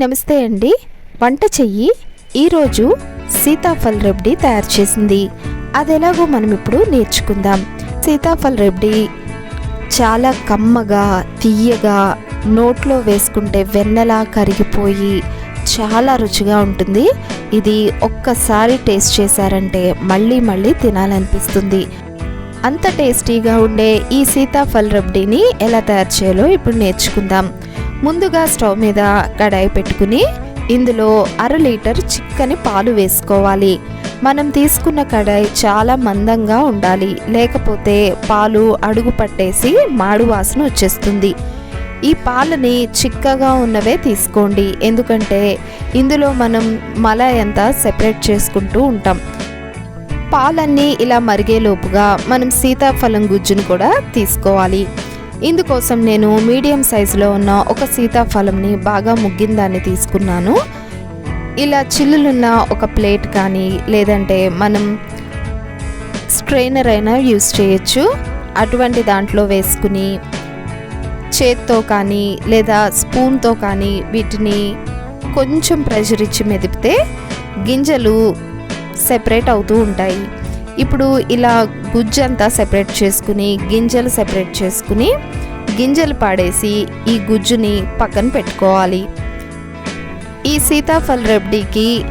నమస్తే అండి. వంట చెయ్యి ఈరోజు సీతాఫల్ రెబ్డి తయారు చేసింది. అది ఎలాగో మనం ఇప్పుడు నేర్చుకుందాం. సీతాఫల్ రెబ్డి చాలా కమ్మగా తీయగా నోట్లో వేసుకుంటే వెన్నెలా కరిగిపోయి చాలా రుచిగా ఉంటుంది. ఇది ఒక్కసారి టేస్ట్ చేశారంటే మళ్ళీ మళ్ళీ తినాలనిపిస్తుంది. అంత టేస్టీగా ఉండే ఈ సీతాఫల్ రబ్డీని ఎలా తయారు చేయాలో ఇప్పుడు నేర్చుకుందాం. ముందుగా స్టవ్ మీద కడాయి పెట్టుకుని ఇందులో అర లీటర్ చిక్కని పాలు వేసుకోవాలి. మనం తీసుకున్న కడాయి చాలా మందంగా ఉండాలి. లేకపోతే పాలు అడుగు పట్టేసి మాడు వాసన వచ్చేస్తుంది. ఈ పాలని చిక్కగా ఉన్నవే తీసుకోండి. ఎందుకంటే ఇందులో మనం మలాయ్ అంతా సెపరేట్ చేసుకుంటూ ఉంటాం. పాలన్నీ ఇలా మరిగేలోపుగా మనం సీతాఫలం గుజ్జును కూడా తీసుకోవాలి. ఇందుకోసం నేను మీడియం సైజులో ఉన్న ఒక సీతాఫలంని బాగా ముగ్గిన దాన్ని తీసుకున్నాను. ఇలా చిల్లులున్న ఒక ప్లేట్ కానీ లేదంటే మనం స్ట్రైనర్ అయినా యూస్ చేయొచ్చు. అటువంటి దాంట్లో వేసుకుని చేత్తో కానీ లేదా స్పూన్తో కానీ వీటిని కొంచెం ప్రెషర్ ఇచ్చి మెదిపితే గింజలు సెపరేట్ అవుతూ ఉంటాయి. ఇప్పుడు ఇలా గుజ్జు అంతా సెపరేట్ చేసుకుని గింజలు సెపరేట్ చేసుకుని గింజలు పాడేసి ఈ గుజ్జుని పక్కన పెట్టుకోవాలి. ఈ సీతాఫల రెబ్డీకి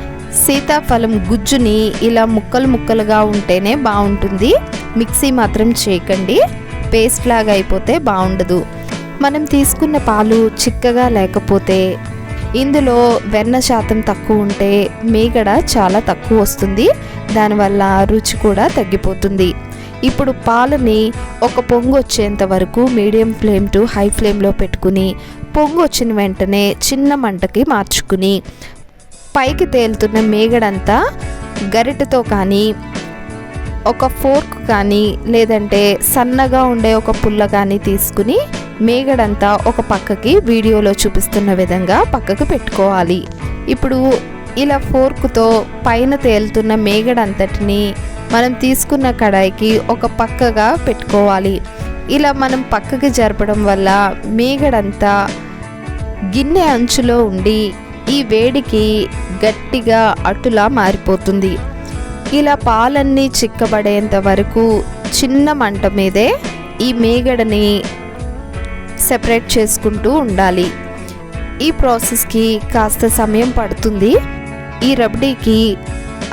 సీతాఫలం గుజ్జుని ఇలా ముక్కలు ముక్కలుగా ఉంటేనే బాగుంటుంది. మిక్సీ మాత్రం చేయకండి. పేస్ట్ లాగా అయిపోతే బాగుండదు. మనం తీసుకున్న పాలు చిక్కగా లేకపోతే ఇందులో వెన్న శాతం తక్కువ ఉంటే మీగడ చాలా తక్కువ వస్తుంది. దానివల్ల రుచి కూడా తగ్గిపోతుంది. ఇప్పుడు పాలని ఒక పొంగు వచ్చేంత వరకు మీడియం ఫ్లేమ్ టు హై ఫ్లేమ్లో పెట్టుకుని పొంగు వచ్చిన వెంటనే చిన్న మంటకి మార్చుకుని పైకి తేలుతున్న మేగడంతా గరిటతో కానీ ఒక ఫోర్క్ కానీ లేదంటే సన్నగా ఉండే ఒక పుల్ల కానీ తీసుకుని మేగడంతా ఒక పక్కకి వీడియోలో చూపిస్తున్న విధంగా పక్కకు పెట్టుకోవాలి. ఇప్పుడు ఇలా ఫోర్క్తో పైన తేలుతున్న మేగడంతటిని మనం తీసుకున్న కడాయికి ఒక పక్కగా పెట్టుకోవాలి. ఇలా మనం పక్కకి జరపడం వల్ల మేగడంతా గిన్నె అంచులో ఉండి ఈ వేడికి గట్టిగా అటులా మారిపోతుంది. ఇలా పాలన్నీ చిక్కబడేంత వరకు చిన్న మంట మీదే ఈ మేగడని సెపరేట్ చేసుకుంటూ ఉండాలి. ఈ ప్రాసెస్కి కాస్త సమయం పడుతుంది. ఈ రబ్డీకి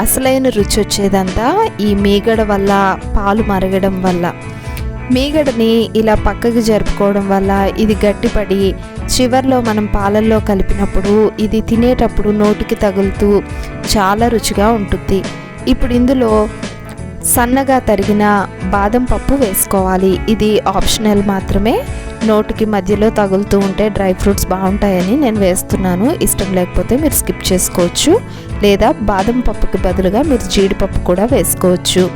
అసలైన రుచి వచ్చేదంతా ఈ మేగడ వల్ల పాలు మరగడం వల్ల. మేగడని ఇలా పక్కకి జరుపుకోవడం వల్ల ఇది గట్టిపడి చివర్లో మనం పాలల్లో కలిపినప్పుడు ఇది తినేటప్పుడు నోటికి తగులుతూ చాలా రుచిగా ఉంటుంది. ఇప్పుడు ఇందులో సన్నగా తరిగిన బాదం పప్పు వేసుకోవాలి. ఇది ఆప్షనల్ మాత్రమే. నోటికి మధ్యలో తగులుతూ ఉంటే డ్రై ఫ్రూట్స్ బాగుంటాయని నేను వేస్తున్నాను. ఇష్టం లేకపోతే మీరు స్కిప్ చేసుకోవచ్చు. లేదా బాదం పప్పుకి బదులుగా మీరు జీడిపప్పు కూడా వేసుకోవచ్చు.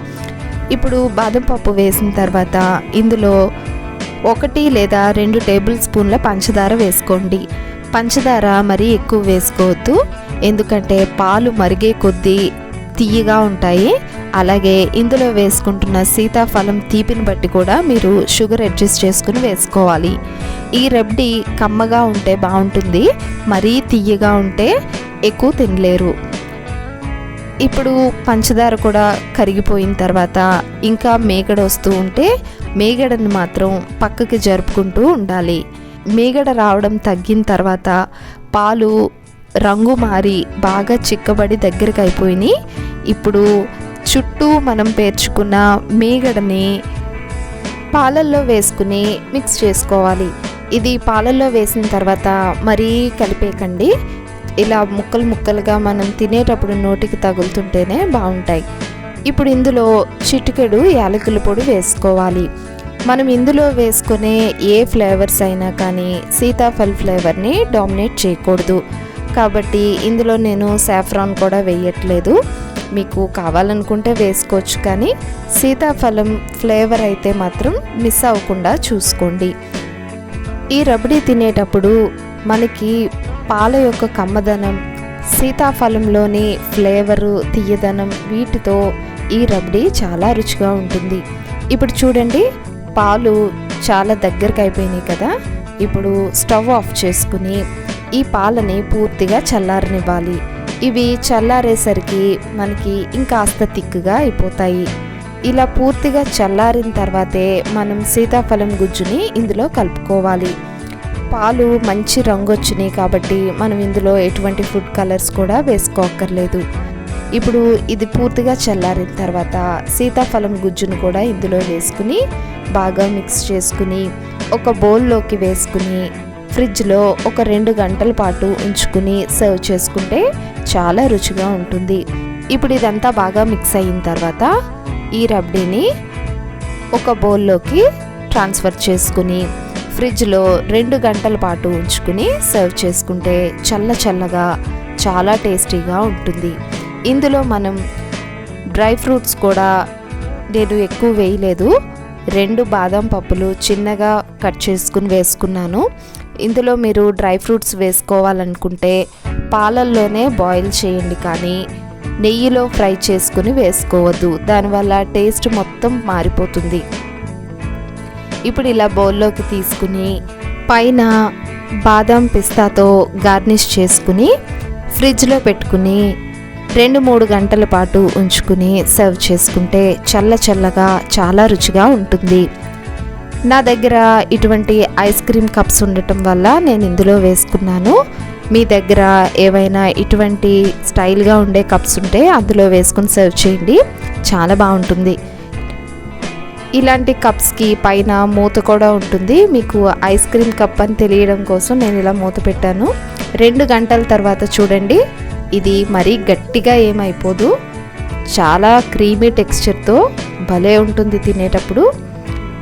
ఇప్పుడు బాదం పప్పు వేసిన తర్వాత ఇందులో ఒకటి లేదా రెండు టేబుల్ స్పూన్ల పంచదార వేసుకోండి. పంచదార మరీ ఎక్కువ వేసుకోవద్దు. ఎందుకంటే పాలు మరిగే కొద్దీ తీయగా ఉంటాయి. అలాగే ఇందులో వేసుకుంటున్న సీతాఫలం తీపిని బట్టి కూడా మీరు షుగర్ అడ్జస్ట్ చేసుకుని వేసుకోవాలి. ఈ రెబ్డి కమ్మగా ఉంటే బాగుంటుంది మరీ తీయగా ఉంటే ఎక్కువ తినలేరు. ఇప్పుడు పంచదార కూడా కరిగిపోయిన తర్వాత ఇంకా మేగడ వస్తూ ఉంటే మేగడని మాత్రం పక్కకి జరుపుకుంటూ ఉండాలి. మేగడ రావడం తగ్గిన తర్వాత పాలు రంగు మారి బాగా చిక్కబడి దగ్గరికి అయిపోయినాయి. ఇప్పుడు చుట్టూ మనం పేర్చుకున్న మేగడని పాలల్లో వేసుకుని మిక్స్ చేసుకోవాలి. ఇది పాలల్లో వేసిన తర్వాత మరీ కలిపేకండి ఇలా ముక్కలు ముక్కలుగా మనం తినేటప్పుడు నోటికి తగులుతుంటేనే బాగుంటాయి. ఇప్పుడు ఇందులో చిటికెడు యాలకుల పొడి వేసుకోవాలి. మనం ఇందులో వేసుకునే ఏ ఫ్లేవర్స్ అయినా కానీ సీతాఫల్ ఫ్లేవర్ని డామినేట్ చేయకూడదు. కాబట్టి ఇందులో నేను సాఫ్రాన్ కూడా వేయట్లేదు. మీకు కావాలనుకుంటే వేసుకోవచ్చు కానీ సీతాఫలం ఫ్లేవర్ అయితే మాత్రం మిస్ అవ్వకుండా చూసుకోండి. ఈ రబడీ తినేటప్పుడు మనకి పాల యొక్క కమ్మదనం సీతాఫలంలోని ఫ్లేవరు తీయదనం వీటితో ఈ రబడీ చాలా రుచిగా ఉంటుంది. ఇప్పుడు చూడండి పాలు చాలా దగ్గరకు అయిపోయినాయి కదా. ఇప్పుడు స్టవ్ ఆఫ్ చేసుకుని ఈ పాలని పూర్తిగా చల్లారనివ్వాలి. ఇవి చల్లారేసరికి మనకి ఇంకాస్త తిక్కుగా అయిపోతాయి. ఇలా పూర్తిగా చల్లారిన తర్వాతే మనం సీతాఫలం గుజ్జుని ఇందులో కలుపుకోవాలి. పాలు మంచి రంగు వచ్చినాయి కాబట్టి మనం ఇందులో ఎటువంటి ఫుడ్ కలర్స్ కూడా వేసుకోక్కర్లేదు. ఇప్పుడు ఇది పూర్తిగా చల్లారిన తర్వాత సీతాఫలం గుజ్జును కూడా ఇందులో వేసుకుని బాగా మిక్స్ చేసుకుని ఒక బౌల్లోకి వేసుకుని ఫ్రిడ్జ్లో ఒక రెండు గంటల పాటు ఉంచుకుని సర్వ్ చేసుకుంటే చాలా రుచిగా ఉంటుంది. ఇప్పుడు ఇదంతా బాగా మిక్స్ అయిన తర్వాత ఈ రబ్డీని ఒక బౌల్లోకి ట్రాన్స్ఫర్ చేసుకుని ఫ్రిడ్జ్లో రెండు గంటల పాటు ఉంచుకుని సర్వ్ చేసుకుంటే చల్ల చల్లగా చాలా టేస్టీగా ఉంటుంది. ఇందులో మనం డ్రై ఫ్రూట్స్ కూడా నేను ఎక్కువ వేయలేదు. రెండు బాదం పప్పులు చిన్నగా కట్ చేసుకుని వేసుకున్నాను. ఇందులో మీరు డ్రై ఫ్రూట్స్ వేసుకోవాలనుకుంటే పాలల్లోనే బాయిల్ చేయండి కానీ నెయ్యిలో ఫ్రై చేసుకుని వేసుకోవద్దు. దానివల్ల టేస్ట్ మొత్తం మారిపోతుంది. ఇప్పుడు ఇలా బౌల్లోకి తీసుకుని పైన బాదం పిస్తాతో గార్నిష్ చేసుకుని ఫ్రిడ్జ్లో పెట్టుకుని రెండు మూడు గంటల పాటు ఉంచుకుని సర్వ్ చేసుకుంటే చల్ల చల్లగా చాలా రుచిగా ఉంటుంది. నా దగ్గర ఇటువంటి ఐస్ క్రీమ్ కప్స్ ఉండటం వల్ల నేను ఇందులో వేసుకున్నాను. మీ దగ్గర ఏవైనా ఇటువంటి స్టైల్గా ఉండే కప్స్ ఉంటే అందులో వేసుకుని సర్వ్ చేయండి. చాలా బాగుంటుంది. ఇలాంటి కప్స్కి పైన మూత కూడా ఉంటుంది. మీకు ఐస్ క్రీమ్ కప్ అని తెలియడం కోసం నేను ఇలా మూత పెట్టాను. రెండు గంటల తర్వాత చూడండి. ఇది మరీ గట్టిగా ఏమైపోదు. చాలా క్రీమీ టెక్స్చర్తో భలే ఉంటుంది తినేటప్పుడు.